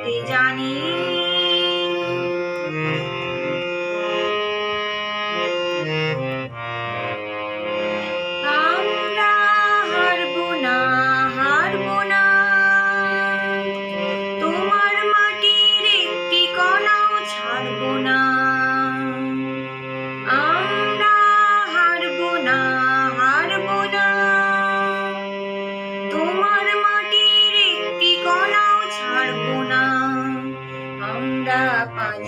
করতে জানি।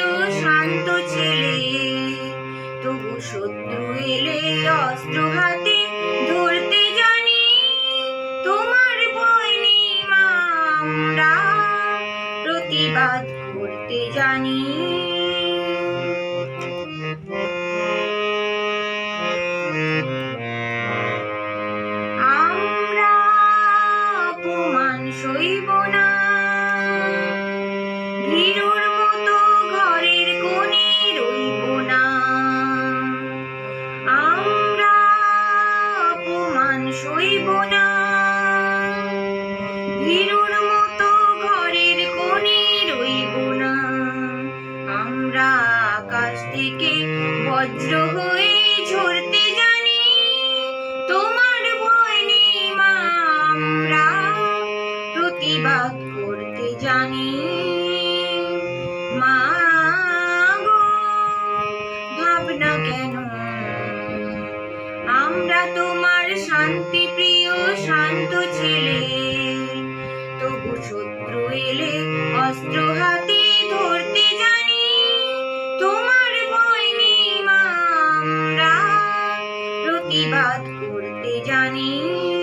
প্রিয় শান্ত ছেলে, তবু শত্রু এলে অস্ত্র হাতে ধরতে জানি, তোমার ভয় নেই আমরা প্রতিবাদ করতে জানি। আমরা অপমান সইব মা ভাবনা কেন? আমরা তোমার শান্তি শান্ত ছেলে। তবু শত্রু এলে অস্ত্র আমরা প্রতিবাদ করতে জানি।